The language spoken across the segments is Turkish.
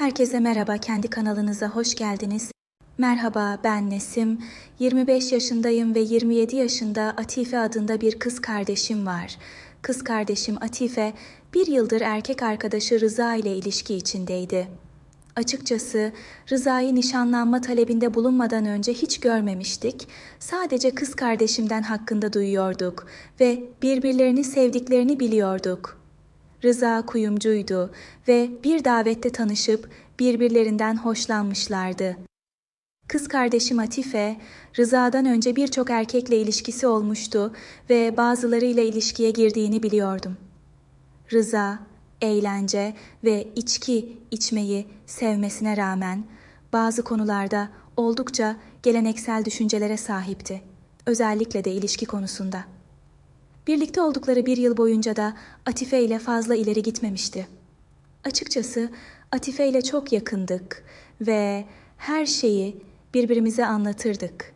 Herkese merhaba, kendi kanalınıza hoş geldiniz. Merhaba, ben Nesim. 25 yaşındayım ve 27 yaşında Atife adında bir kız kardeşim var. Kız kardeşim Atife, bir yıldır erkek arkadaşı Rıza ile ilişki içindeydi. Açıkçası Rıza'yı nişanlanma talebinde bulunmadan önce hiç görmemiştik. Sadece kız kardeşimden hakkında duyuyorduk ve birbirlerini sevdiklerini biliyorduk. Rıza kuyumcuydu ve bir davette tanışıp birbirlerinden hoşlanmışlardı. Kız kardeşim Atife, Rıza'dan önce birçok erkekle ilişkisi olmuştu ve bazılarıyla ilişkiye girdiğini biliyordum. Rıza, eğlence ve içki içmeyi sevmesine rağmen bazı konularda oldukça geleneksel düşüncelere sahipti. Özellikle de ilişki konusunda. Birlikte oldukları bir yıl boyunca da Atife ile fazla ileri gitmemişti. Açıkçası Atife ile çok yakındık ve her şeyi birbirimize anlatırdık.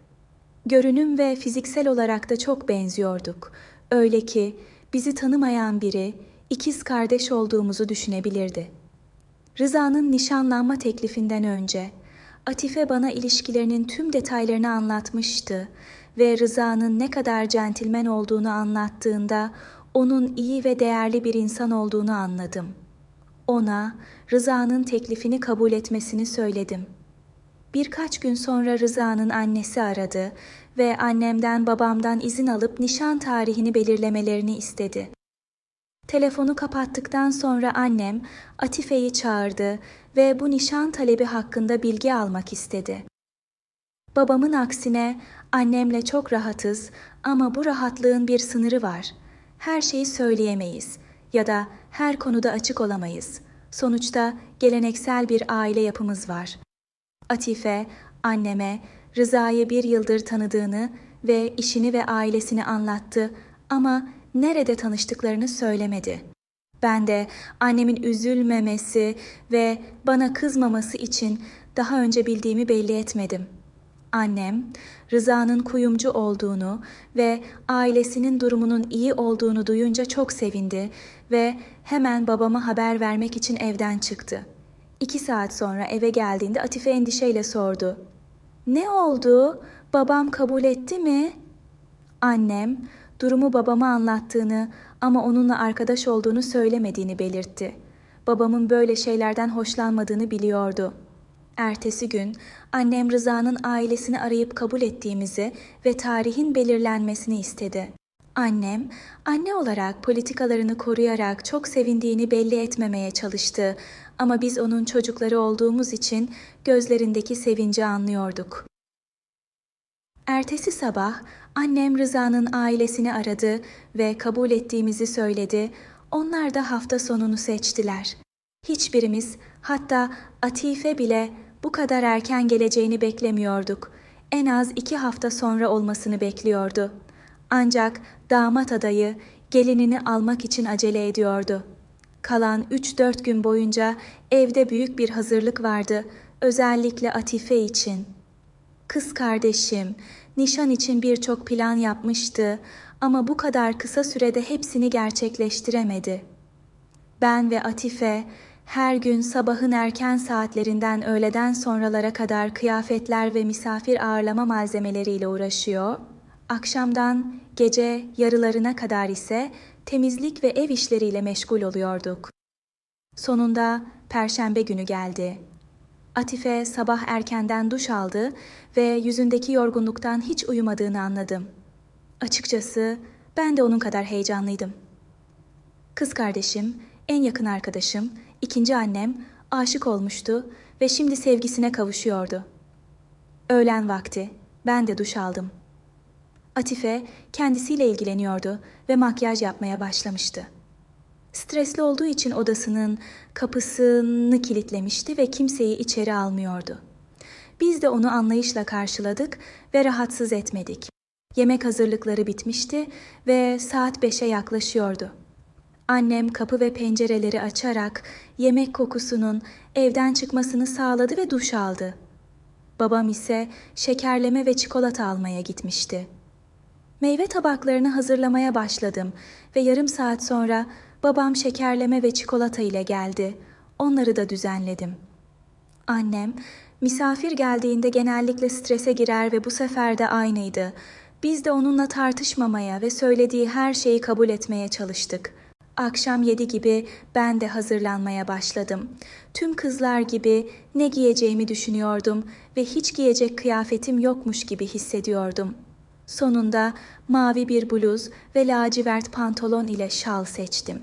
Görünüm ve fiziksel olarak da çok benziyorduk. Öyle ki bizi tanımayan biri ikiz kardeş olduğumuzu düşünebilirdi. Rıza'nın nişanlanma teklifinden önce Atife bana ilişkilerinin tüm detaylarını anlatmıştı ve Rıza'nın ne kadar centilmen olduğunu anlattığında onun iyi ve değerli bir insan olduğunu anladım. Ona Rıza'nın teklifini kabul etmesini söyledim. Birkaç gün sonra Rıza'nın annesi aradı ve annemden babamdan izin alıp nişan tarihini belirlemelerini istedi. Telefonu kapattıktan sonra annem Atife'yi çağırdı ve bu nişan talebi hakkında bilgi almak istedi. Babamın aksine annemle çok rahatız ama bu rahatlığın bir sınırı var. Her şeyi söyleyemeyiz ya da her konuda açık olamayız. Sonuçta geleneksel bir aile yapımız var. Atife, anneme Rıza'yı bir yıldır tanıdığını ve işini ve ailesini anlattı ama nerede tanıştıklarını söylemedi. Ben de annemin üzülmemesi ve bana kızmaması için daha önce bildiğimi belli etmedim. Annem, Rıza'nın kuyumcu olduğunu ve ailesinin durumunun iyi olduğunu duyunca çok sevindi ve hemen babama haber vermek için evden çıktı. İki saat sonra eve geldiğinde Atife endişeyle sordu. Ne oldu? Babam kabul etti mi? Annem, durumu babama anlattığını ama onunla arkadaş olduğunu söylemediğini belirtti. Babamın böyle şeylerden hoşlanmadığını biliyordu. Ertesi gün annem Rıza'nın ailesini arayıp kabul ettiğimizi ve tarihin belirlenmesini istedi. Annem, anne olarak politikalarını koruyarak çok sevindiğini belli etmemeye çalıştı ama biz onun çocukları olduğumuz için gözlerindeki sevinci anlıyorduk. Ertesi sabah annem Rıza'nın ailesini aradı ve kabul ettiğimizi söyledi. Onlar da hafta sonunu seçtiler. Hiçbirimiz, hatta Atife bile bu kadar erken geleceğini beklemiyorduk. En az iki hafta sonra olmasını bekliyordu. Ancak damat adayı gelinini almak için acele ediyordu. Kalan 3-4 gün boyunca evde büyük bir hazırlık vardı, özellikle Atife için. Kız kardeşim, nişan için birçok plan yapmıştı ama bu kadar kısa sürede hepsini gerçekleştiremedi. Ben ve Atife her gün sabahın erken saatlerinden öğleden sonralara kadar kıyafetler ve misafir ağırlama malzemeleriyle uğraşıyor. Akşamdan gece yarılarına kadar ise temizlik ve ev işleriyle meşgul oluyorduk. Sonunda perşembe günü geldi. Atife sabah erkenden duş aldı ve yüzündeki yorgunluktan hiç uyumadığını anladım. Açıkçası ben de onun kadar heyecanlıydım. Kız kardeşim, en yakın arkadaşım, ikinci annem aşık olmuştu ve şimdi sevgisine kavuşuyordu. Öğlen vakti ben de duş aldım. Atife kendisiyle ilgileniyordu ve makyaj yapmaya başlamıştı. Stresli olduğu için odasının kapısını kilitlemişti ve kimseyi içeri almıyordu. Biz de onu anlayışla karşıladık ve rahatsız etmedik. Yemek hazırlıkları bitmişti ve saat beşe yaklaşıyordu. Annem kapı ve pencereleri açarak yemek kokusunun evden çıkmasını sağladı ve duş aldı. Babam ise şekerleme ve çikolata almaya gitmişti. Meyve tabaklarını hazırlamaya başladım ve yarım saat sonra babam şekerleme ve çikolata ile geldi. Onları da düzenledim. Annem, misafir geldiğinde genellikle strese girer ve bu sefer de aynıydı. Biz de onunla tartışmamaya ve söylediği her şeyi kabul etmeye çalıştık. Akşam yedi gibi ben de hazırlanmaya başladım. Tüm kızlar gibi ne giyeceğimi düşünüyordum ve hiç giyecek kıyafetim yokmuş gibi hissediyordum. Sonunda mavi bir bluz ve lacivert pantolon ile şal seçtim.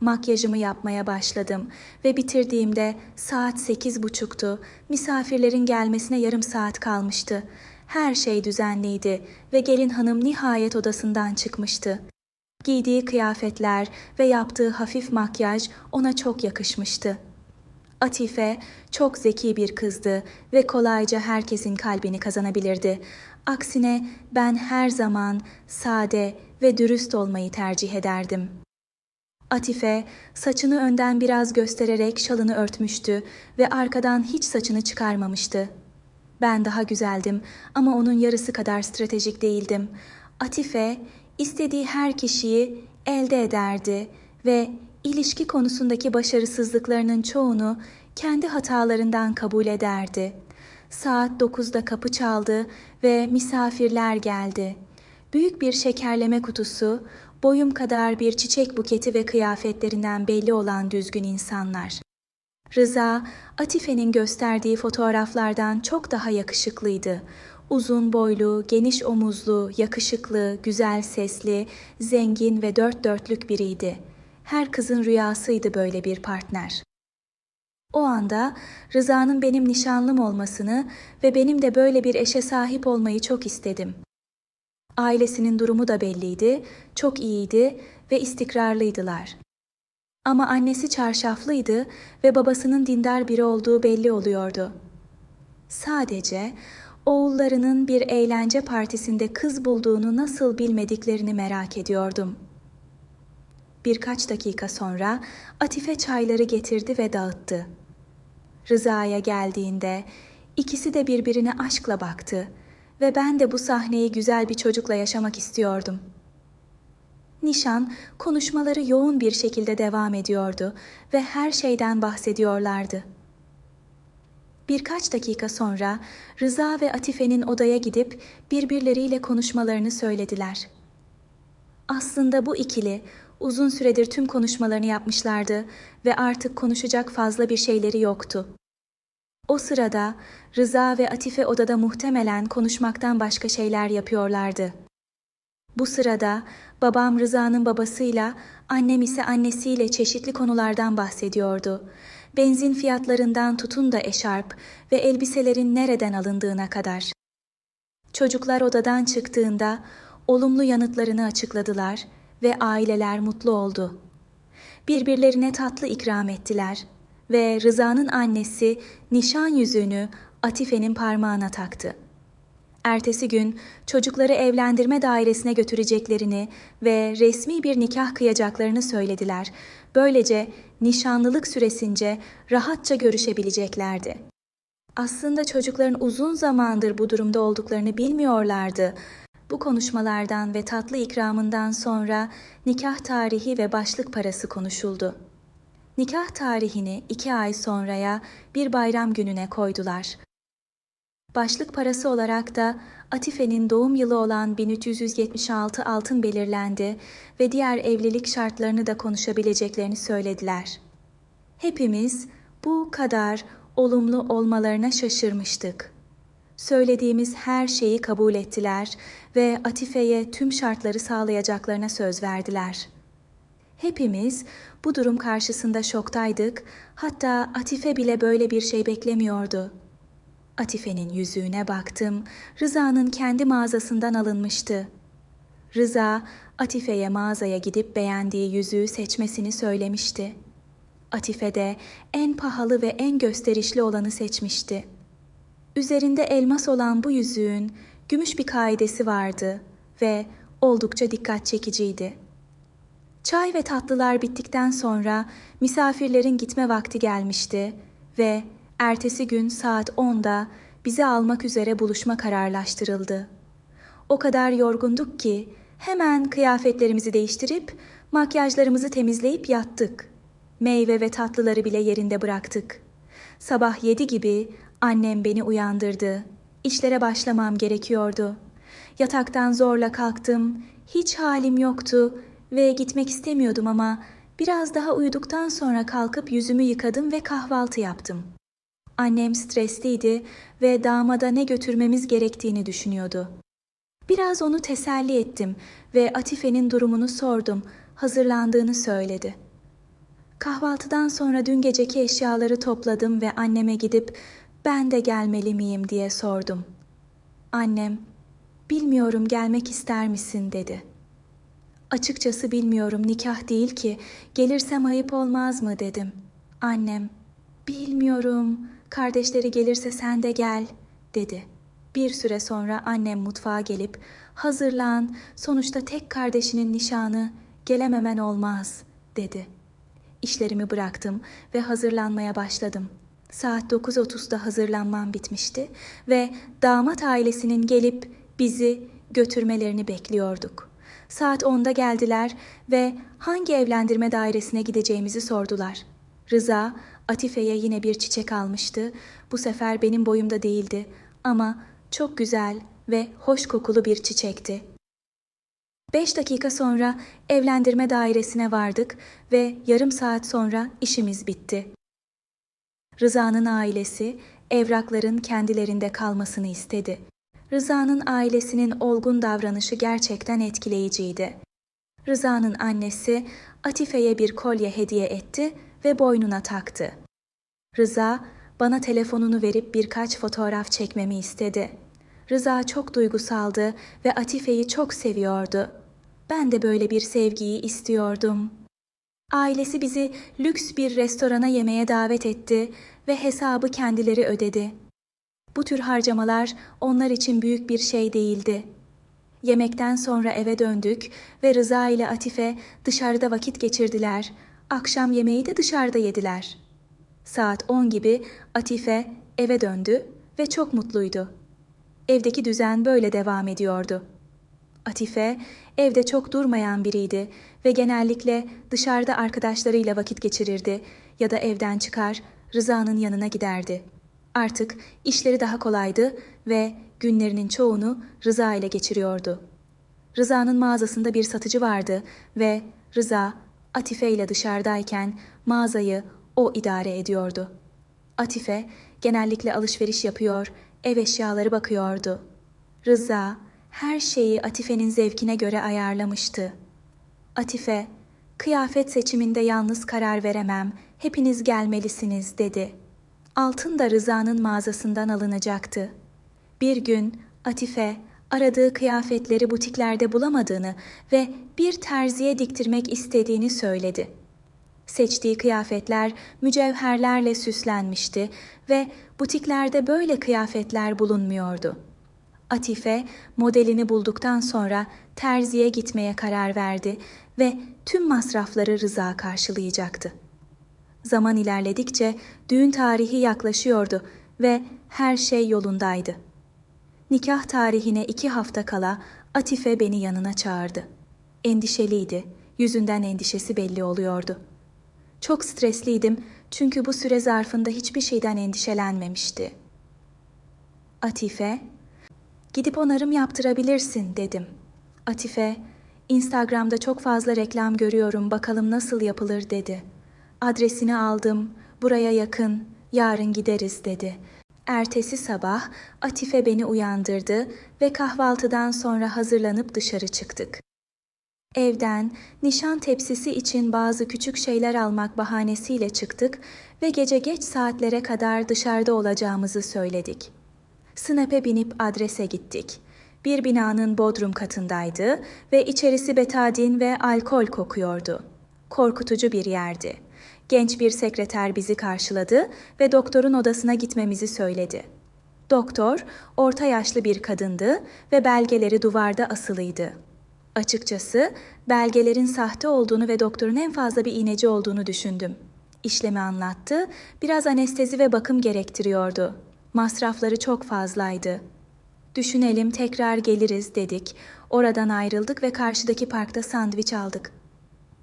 Makyajımı yapmaya başladım ve bitirdiğimde saat sekiz buçuktu. Misafirlerin gelmesine yarım saat kalmıştı. Her şey düzenliydi ve gelin hanım nihayet odasından çıkmıştı. Giydiği kıyafetler ve yaptığı hafif makyaj ona çok yakışmıştı. Atife çok zeki bir kızdı ve kolayca herkesin kalbini kazanabilirdi. Aksine ben her zaman sade ve dürüst olmayı tercih ederdim. Atife saçını önden biraz göstererek şalını örtmüştü ve arkadan hiç saçını çıkarmamıştı. Ben daha güzeldim ama onun yarısı kadar stratejik değildim. Atife istediği her kişiyi elde ederdi ve ilişki konusundaki başarısızlıklarının çoğunu kendi hatalarından kabul ederdi. Saat 9'da kapı çaldı ve misafirler geldi. Büyük bir şekerleme kutusu, boyum kadar bir çiçek buketi ve kıyafetlerinden belli olan düzgün insanlar. Rıza, Atife'nin gösterdiği fotoğraflardan çok daha yakışıklıydı. Uzun boylu, geniş omuzlu, yakışıklı, güzel sesli, zengin ve dört dörtlük biriydi. Her kızın rüyasıydı böyle bir partner. O anda Rıza'nın benim nişanlım olmasını ve benim de böyle bir eşe sahip olmayı çok istedim. Ailesinin durumu da belliydi, çok iyiydi ve istikrarlıydılar. Ama annesi çarşaflıydı ve babasının dindar biri olduğu belli oluyordu. Sadece oğullarının bir eğlence partisinde kız bulduğunu nasıl bilmediklerini merak ediyordum. Birkaç dakika sonra Atife çayları getirdi ve dağıttı. Rıza'ya geldiğinde ikisi de birbirine aşkla baktı ve ben de bu sahneyi güzel bir çocukla yaşamak istiyordum. Nişan konuşmaları yoğun bir şekilde devam ediyordu ve her şeyden bahsediyorlardı. Birkaç dakika sonra Rıza ve Atife'nin odaya gidip birbirleriyle konuşmalarını söylediler. Aslında bu ikili uzun süredir tüm konuşmalarını yapmışlardı ve artık konuşacak fazla bir şeyleri yoktu. O sırada Rıza ve Atife odada muhtemelen konuşmaktan başka şeyler yapıyorlardı. Bu sırada babam Rıza'nın babasıyla, annem ise annesiyle çeşitli konulardan bahsediyordu. Benzin fiyatlarından tutun da eşarp ve elbiselerin nereden alındığına kadar. Çocuklar odadan çıktığında olumlu yanıtlarını açıkladılar ve aileler mutlu oldu. Birbirlerine tatlı ikram ettiler ve Rıza'nın annesi nişan yüzüğünü Atife'nin parmağına taktı. Ertesi gün çocukları evlendirme dairesine götüreceklerini ve resmi bir nikah kıyacaklarını söylediler. Böylece nişanlılık süresince rahatça görüşebileceklerdi. Aslında çocukların uzun zamandır bu durumda olduklarını bilmiyorlardı. Bu konuşmalardan ve tatlı ikramından sonra nikah tarihi ve başlık parası konuşuldu. Nikah tarihini iki ay sonraya bir bayram gününe koydular. Başlık parası olarak da Atife'nin doğum yılı olan 1376 altın belirlendi ve diğer evlilik şartlarını da konuşabileceklerini söylediler. Hepimiz bu kadar olumlu olmalarına şaşırmıştık. Söylediğimiz her şeyi kabul ettiler ve Atife'ye tüm şartları sağlayacaklarına söz verdiler. Hepimiz bu durum karşısında şoktaydık, hatta Atife bile böyle bir şey beklemiyordu.'' Atife'nin yüzüğüne baktım. Rıza'nın kendi mağazasından alınmıştı. Rıza, Atife'ye mağazaya gidip beğendiği yüzüğü seçmesini söylemişti. Atife de en pahalı ve en gösterişli olanı seçmişti. Üzerinde elmas olan bu yüzüğün gümüş bir kaidesi vardı ve oldukça dikkat çekiciydi. Çay ve tatlılar bittikten sonra misafirlerin gitme vakti gelmişti ve Ertesi gün saat 10'da bizi almak üzere buluşma kararlaştırıldı. O kadar yorgunduk ki hemen kıyafetlerimizi değiştirip makyajlarımızı temizleyip yattık. Meyve ve tatlıları bile yerinde bıraktık. Sabah yedi gibi annem beni uyandırdı. İşlere başlamam gerekiyordu. Yataktan zorla kalktım. Hiç halim yoktu ve gitmek istemiyordum ama biraz daha uyuduktan sonra kalkıp yüzümü yıkadım ve kahvaltı yaptım. Annem stresliydi ve damada ne götürmemiz gerektiğini düşünüyordu. Biraz onu teselli ettim ve Atife'nin durumunu sordum. Hazırlandığını söyledi. Kahvaltıdan sonra dün geceki eşyaları topladım ve anneme gidip ben de gelmeli miyim diye sordum. Annem, bilmiyorum gelmek ister misin dedi. Açıkçası bilmiyorum nikah değil ki gelirsem ayıp olmaz mı dedim. Annem, bilmiyorum kardeşleri gelirse sen de gel dedi. Bir süre sonra annem mutfağa gelip hazırlan sonuçta tek kardeşinin nişanı gelememen olmaz dedi. İşlerimi bıraktım ve hazırlanmaya başladım. Saat 9.30'da hazırlanmam bitmişti ve damat ailesinin gelip bizi götürmelerini bekliyorduk. Saat 10'da geldiler ve hangi evlendirme dairesine gideceğimizi sordular. Rıza, Atife'ye yine bir çiçek almıştı. Bu sefer benim boyumda değildi ama çok güzel ve hoş kokulu bir çiçekti. Beş dakika sonra evlendirme dairesine vardık ve yarım saat sonra işimiz bitti. Rıza'nın ailesi evrakların kendilerinde kalmasını istedi. Rıza'nın ailesinin olgun davranışı gerçekten etkileyiciydi. Rıza'nın annesi Atife'ye bir kolye hediye etti ve boynuna taktı. Rıza bana telefonunu verip birkaç fotoğraf çekmemi istedi. Rıza çok duygusaldı ve Atife'yi çok seviyordu. Ben de böyle bir sevgiyi istiyordum. Ailesi bizi lüks bir restorana yemeğe davet etti ve hesabı kendileri ödedi. Bu tür harcamalar onlar için büyük bir şey değildi. Yemekten sonra eve döndük ve Rıza ile Atife dışarıda vakit geçirdiler. Akşam yemeği de dışarıda yediler. Saat 10 gibi Atife eve döndü ve çok mutluydu. Evdeki düzen böyle devam ediyordu. Atife evde çok durmayan biriydi ve genellikle dışarıda arkadaşlarıyla vakit geçirirdi ya da evden çıkar Rıza'nın yanına giderdi. Artık işleri daha kolaydı ve günlerinin çoğunu Rıza ile geçiriyordu. Rıza'nın mağazasında bir satıcı vardı ve Rıza Atife ile dışarıdayken mağazayı o idare ediyordu. Atife genellikle alışveriş yapıyor, ev eşyaları bakıyordu. Rıza her şeyi Atife'nin zevkine göre ayarlamıştı. Atife, kıyafet seçiminde yalnız karar veremem, hepiniz gelmelisiniz dedi. Altın da Rıza'nın mağazasından alınacaktı. Bir gün Atife aradığı kıyafetleri butiklerde bulamadığını ve bir terziye diktirmek istediğini söyledi. Seçtiği kıyafetler mücevherlerle süslenmişti ve butiklerde böyle kıyafetler bulunmuyordu. Atife modelini bulduktan sonra terziye gitmeye karar verdi ve tüm masrafları Rıza karşılayacaktı. Zaman ilerledikçe düğün tarihi yaklaşıyordu ve her şey yolundaydı. Nikah tarihine iki hafta kala Atife beni yanına çağırdı. Endişeliydi, yüzünden endişesi belli oluyordu. Çok stresliydim çünkü bu süre zarfında hiçbir şeyden endişelenmemişti. Atife, gidip onarım yaptırabilirsin dedim. Atife, Instagram'da çok fazla reklam görüyorum bakalım nasıl yapılır dedi. Adresini aldım, buraya yakın, yarın gideriz dedi. Ertesi sabah Atife beni uyandırdı ve kahvaltıdan sonra hazırlanıp dışarı çıktık. Evden nişan tepsisi için bazı küçük şeyler almak bahanesiyle çıktık ve gece geç saatlere kadar dışarıda olacağımızı söyledik. Snap'e binip adrese gittik. Bir binanın bodrum katındaydı ve içerisi betadin ve alkol kokuyordu. Korkutucu bir yerdi. Genç bir sekreter bizi karşıladı ve doktorun odasına gitmemizi söyledi. Doktor, orta yaşlı bir kadındı ve belgeleri duvarda asılıydı. Açıkçası belgelerin sahte olduğunu ve doktorun en fazla bir iğneci olduğunu düşündüm. İşlemi anlattı, biraz anestezi ve bakım gerektiriyordu. Masrafları çok fazlaydı. Düşünelim tekrar geliriz dedik. Oradan ayrıldık ve karşıdaki parkta sandviç aldık.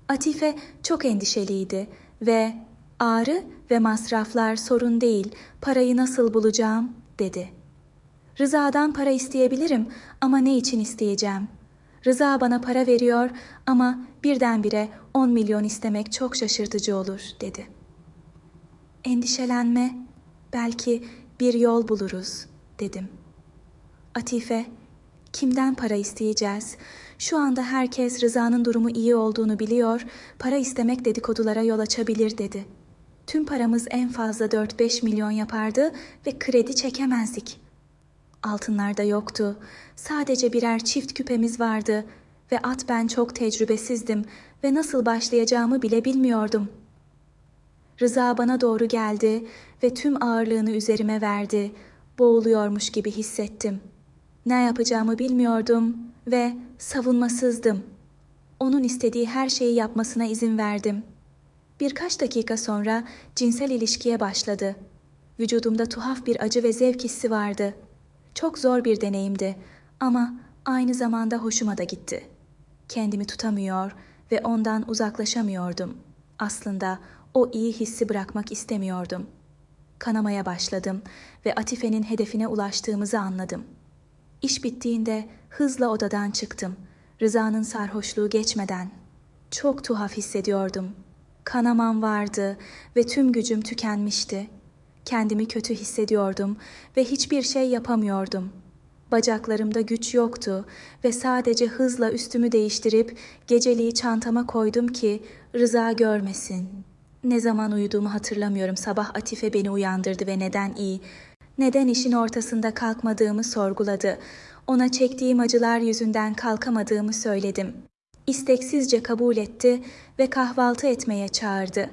Atife çok endişeliydi ve ağrı ve masraflar sorun değil, parayı nasıl bulacağım, dedi. Rıza'dan para isteyebilirim ama ne için isteyeceğim? Rıza bana para veriyor ama birdenbire 10 milyon istemek çok şaşırtıcı olur, dedi. Endişelenme, belki bir yol buluruz, dedim. Atife, kimden para isteyeceğiz? Şu anda herkes Rıza'nın durumu iyi olduğunu biliyor, para istemek dedikodulara yol açabilir dedi. Tüm paramız en fazla 4-5 milyon yapardı ve kredi çekemezdik. Altınlar da yoktu. Sadece birer çift küpemiz vardı ve at ben çok tecrübesizdim ve nasıl başlayacağımı bile bilmiyordum. Rıza bana doğru geldi ve tüm ağırlığını üzerime verdi. Boğuluyormuş gibi hissettim. Ne yapacağımı bilmiyordum ve savunmasızdım. Onun istediği her şeyi yapmasına izin verdim. Birkaç dakika sonra cinsel ilişkiye başladı. Vücudumda tuhaf bir acı ve zevk hissi vardı. Çok zor bir deneyimdi ama aynı zamanda hoşuma da gitti. Kendimi tutamıyor ve ondan uzaklaşamıyordum. Aslında o iyi hissi bırakmak istemiyordum. Kanamaya başladım ve Atife'nin hedefine ulaştığımızı anladım. İş bittiğinde hızla odadan çıktım. Rıza'nın sarhoşluğu geçmeden. Çok tuhaf hissediyordum. Kanamam vardı ve tüm gücüm tükenmişti. Kendimi kötü hissediyordum ve hiçbir şey yapamıyordum. Bacaklarımda güç yoktu ve sadece hızla üstümü değiştirip geceliği çantama koydum ki Rıza görmesin. Ne zaman uyuduğumu hatırlamıyorum. Sabah Atife beni uyandırdı ve neden iyi, neden işin ortasında kalkmadığımı sorguladı. Ona çektiğim acılar yüzünden kalkamadığımı söyledim. İsteksizce kabul etti ve kahvaltı etmeye çağırdı.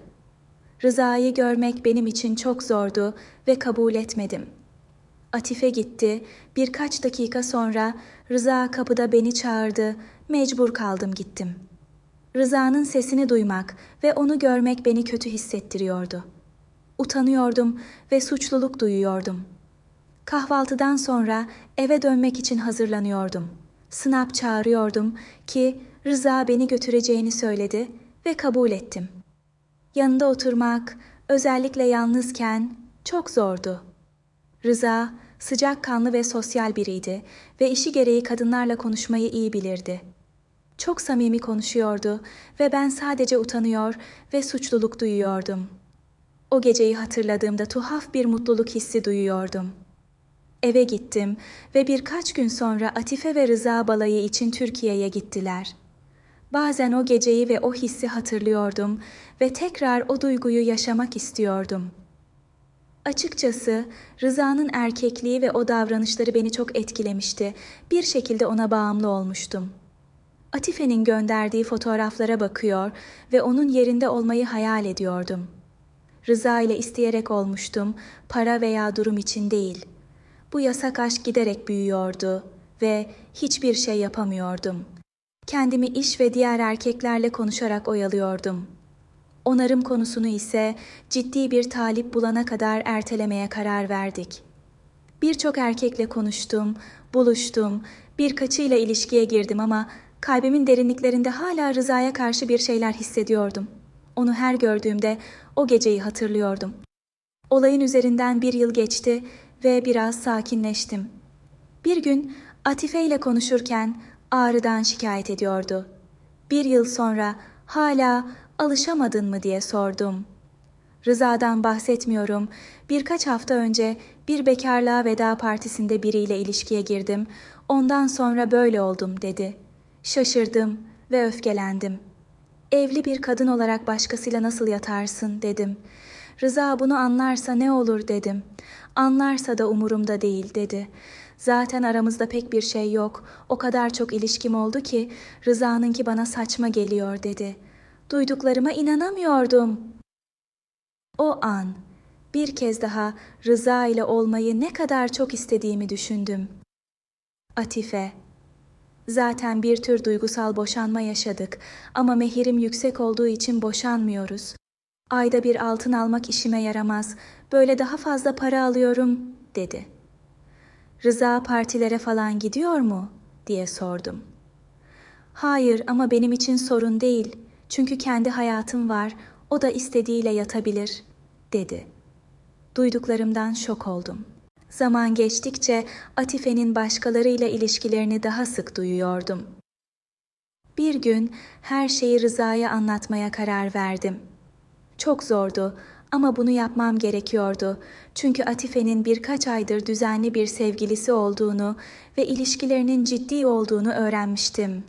Rıza'yı görmek benim için çok zordu ve kabul etmedim. Atife gitti. Birkaç dakika sonra Rıza kapıda beni çağırdı. Mecbur kaldım gittim. Rıza'nın sesini duymak ve onu görmek beni kötü hissettiriyordu. Utanıyordum ve suçluluk duyuyordum. Kahvaltıdan sonra eve dönmek için hazırlanıyordum. Sınav çağırıyordum ki Rıza beni götüreceğini söyledi ve kabul ettim. Yanında oturmak, özellikle yalnızken çok zordu. Rıza sıcakkanlı ve sosyal biriydi ve işi gereği kadınlarla konuşmayı iyi bilirdi. Çok samimi konuşuyordu ve ben sadece utanıyor ve suçluluk duyuyordum. O geceyi hatırladığımda tuhaf bir mutluluk hissi duyuyordum. Eve gittim ve birkaç gün sonra Atife ve Rıza balayı için Türkiye'ye gittiler. Bazen o geceyi ve o hissi hatırlıyordum ve tekrar o duyguyu yaşamak istiyordum. Açıkçası Rıza'nın erkekliği ve o davranışları beni çok etkilemişti. Bir şekilde ona bağımlı olmuştum. Atife'nin gönderdiği fotoğraflara bakıyor ve onun yerinde olmayı hayal ediyordum. Rıza ile isteyerek olmuştum, para veya durum için değil. Bu yasak aşk giderek büyüyordu ve hiçbir şey yapamıyordum. Kendimi iş ve diğer erkeklerle konuşarak oyalıyordum. Onarım konusunu ise ciddi bir talip bulana kadar ertelemeye karar verdik. Birçok erkekle konuştum, buluştum, birkaçıyla ilişkiye girdim ama kalbimin derinliklerinde hala Rıza'ya karşı bir şeyler hissediyordum. Onu her gördüğümde o geceyi hatırlıyordum. Olayın üzerinden bir yıl geçti ve biraz sakinleştim. Bir gün Atife ile konuşurken ağrıdan şikayet ediyordu. Bir yıl sonra hala alışamadın mı diye sordum. Rıza'dan bahsetmiyorum. Birkaç hafta önce bir bekarlığa veda partisinde biriyle ilişkiye girdim. Ondan sonra böyle oldum dedi. Şaşırdım ve öfkelendim. Evli bir kadın olarak başkasıyla nasıl yatarsın dedim. Rıza bunu anlarsa ne olur dedim. Anlarsa da umurumda değil dedi. Zaten aramızda pek bir şey yok. O kadar çok ilişkim oldu ki Rıza'nınki bana saçma geliyor dedi. Duyduklarıma inanamıyordum. O an bir kez daha Rıza ile olmayı ne kadar çok istediğimi düşündüm. Atife Zaten bir tür duygusal boşanma yaşadık ama mehirim yüksek olduğu için boşanmıyoruz. Ayda bir altın almak işime yaramaz. Böyle daha fazla para alıyorum, dedi. Rıza partilere falan gidiyor mu? diye sordum. Hayır ama benim için sorun değil. Çünkü kendi hayatım var. O da istediğiyle yatabilir. dedi. Duyduklarımdan şok oldum. Zaman geçtikçe Atife'nin başkalarıyla ilişkilerini daha sık duyuyordum. Bir gün her şeyi Rıza'ya anlatmaya karar verdim. Çok zordu ama bunu yapmam gerekiyordu. Çünkü Atife'nin birkaç aydır düzenli bir sevgilisi olduğunu ve ilişkilerinin ciddi olduğunu öğrenmiştim.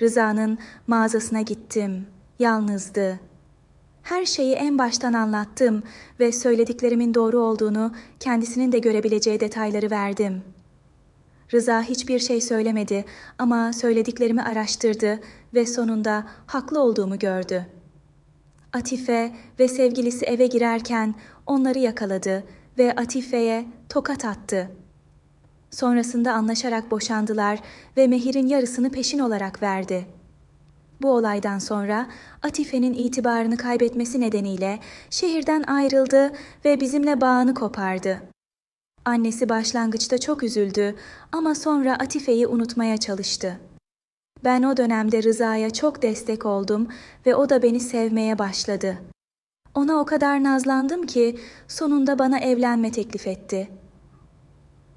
Rıza'nın mağazasına gittim. Yalnızdı. Her şeyi en baştan anlattım ve söylediklerimin doğru olduğunu kendisinin de görebileceği detayları verdim. Rıza hiçbir şey söylemedi ama söylediklerimi araştırdı ve sonunda haklı olduğumu gördü. Atife ve sevgilisi eve girerken onları yakaladı ve Atife'ye tokat attı. Sonrasında anlaşarak boşandılar ve mehirin yarısını peşin olarak verdi. Bu olaydan sonra Atife'nin itibarını kaybetmesi nedeniyle şehirden ayrıldı ve bizimle bağını kopardı. Annesi başlangıçta çok üzüldü ama sonra Atife'yi unutmaya çalıştı. Ben o dönemde Rıza'ya çok destek oldum ve o da beni sevmeye başladı. Ona o kadar nazlandım ki sonunda bana evlenme teklif etti.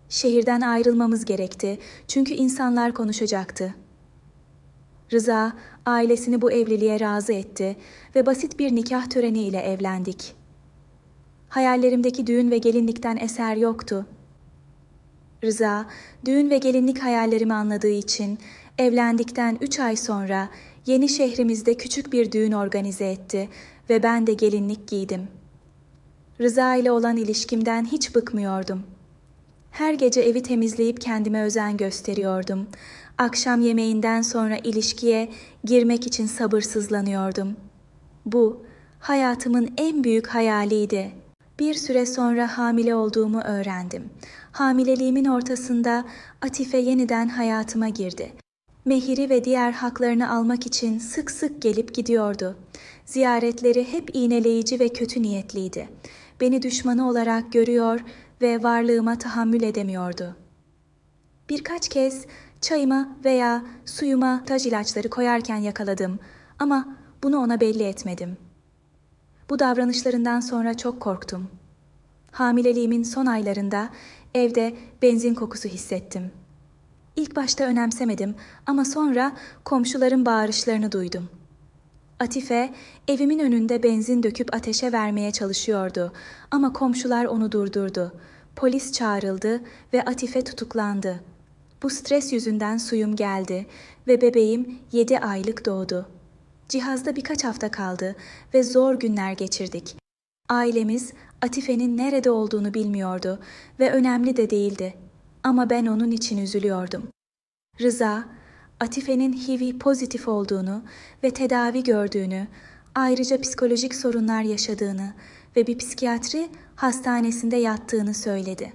Şehirden ayrılmamız gerekti çünkü insanlar konuşacaktı. Rıza ailesini bu evliliğe razı etti ve basit bir nikah töreniyle evlendik. Hayallerimdeki düğün ve gelinlikten eser yoktu. Rıza, düğün ve gelinlik hayallerimi anladığı için evlendikten üç ay sonra yeni şehrimizde küçük bir düğün organize etti ve ben de gelinlik giydim. Rıza ile olan ilişkimden hiç bıkmıyordum. Her gece evi temizleyip kendime özen gösteriyordum. Akşam yemeğinden sonra ilişkiye girmek için sabırsızlanıyordum. Bu hayatımın en büyük hayaliydi. Bir süre sonra hamile olduğumu öğrendim. Hamileliğimin ortasında Atife yeniden hayatıma girdi. Mehiri ve diğer haklarını almak için sık sık gelip gidiyordu. Ziyaretleri hep iğneleyici ve kötü niyetliydi. Beni düşmanı olarak görüyor ve varlığıma tahammül edemiyordu. Birkaç kez çayıma veya suyuma taş ilaçları koyarken yakaladım ama bunu ona belli etmedim. Bu davranışlarından sonra çok korktum. Hamileliğimin son aylarında evde benzin kokusu hissettim. İlk başta önemsemedim ama sonra komşuların bağırışlarını duydum. Atife evimin önünde benzin döküp ateşe vermeye çalışıyordu ama komşular onu durdurdu. Polis çağrıldı ve Atife tutuklandı. Bu stres yüzünden suyum geldi ve bebeğim 7 aylık doğdu. Cihazda birkaç hafta kaldı ve zor günler geçirdik. Ailemiz Atife'nin nerede olduğunu bilmiyordu ve önemli de değildi. Ama ben onun için üzülüyordum. Rıza, Atife'nin HIV pozitif olduğunu ve tedavi gördüğünü, ayrıca psikolojik sorunlar yaşadığını ve bir psikiyatri hastanesinde yattığını söyledi.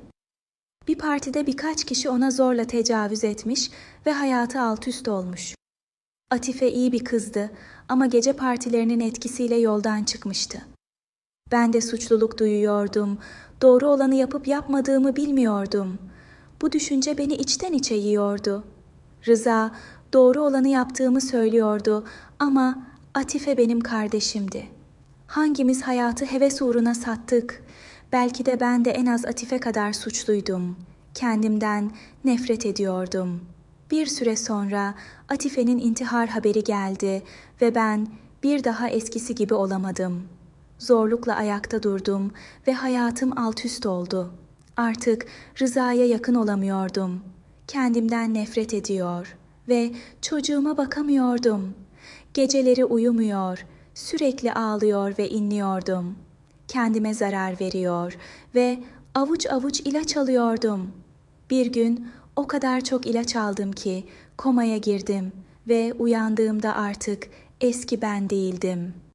Bir partide birkaç kişi ona zorla tecavüz etmiş ve hayatı alt üst olmuş. Atife iyi bir kızdı ama gece partilerinin etkisiyle yoldan çıkmıştı. Ben de suçluluk duyuyordum. Doğru olanı yapıp yapmadığımı bilmiyordum. Bu düşünce beni içten içe yiyordu. Rıza doğru olanı yaptığımı söylüyordu ama Atife benim kardeşimdi. Hangimiz hayatı heves uğruna sattık? Belki de ben de en az Atife kadar suçluydum. Kendimden nefret ediyordum. Bir süre sonra Atife'nin intihar haberi geldi ve ben bir daha eskisi gibi olamadım. Zorlukla ayakta durdum ve hayatım alt üst oldu. Artık Rıza'ya yakın olamıyordum. Kendimden nefret ediyor ve çocuğuma bakamıyordum. Geceleri uyumuyor, sürekli ağlıyor ve inliyordum. Kendime zarar veriyor ve avuç avuç ilaç alıyordum. Bir gün o kadar çok ilaç aldım ki komaya girdim ve uyandığımda artık eski ben değildim.''